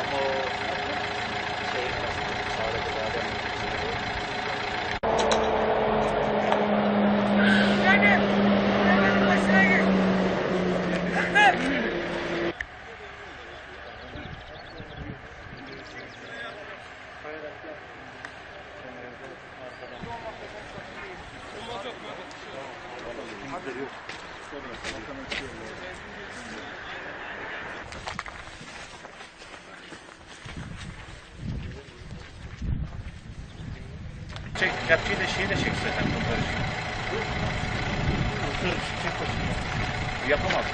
Ama o şey sağlıklı Çek, kepçeyi de şeyi de çek zaten bunları. Dur, çek bakayım. Yapamaz.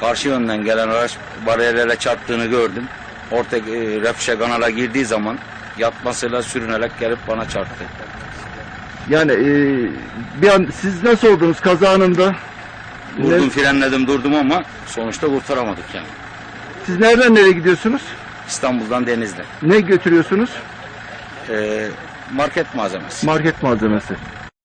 Karşı yönden gelen araç bariyerlere çarptığını gördüm. Orta e, refşe kanala girdiği zaman yatmasıyla sürünerek gelip bana çarptı. Yani e, bir an siz nasıl oldunuz kaza anında? Vurdum Ne- frenledim durdum ama sonuçta kurtaramadık yani. siz nereden nereye gidiyorsunuz? İstanbul'dan Denizli. Ne götürüyorsunuz? E, market malzemesi. Market malzemesi.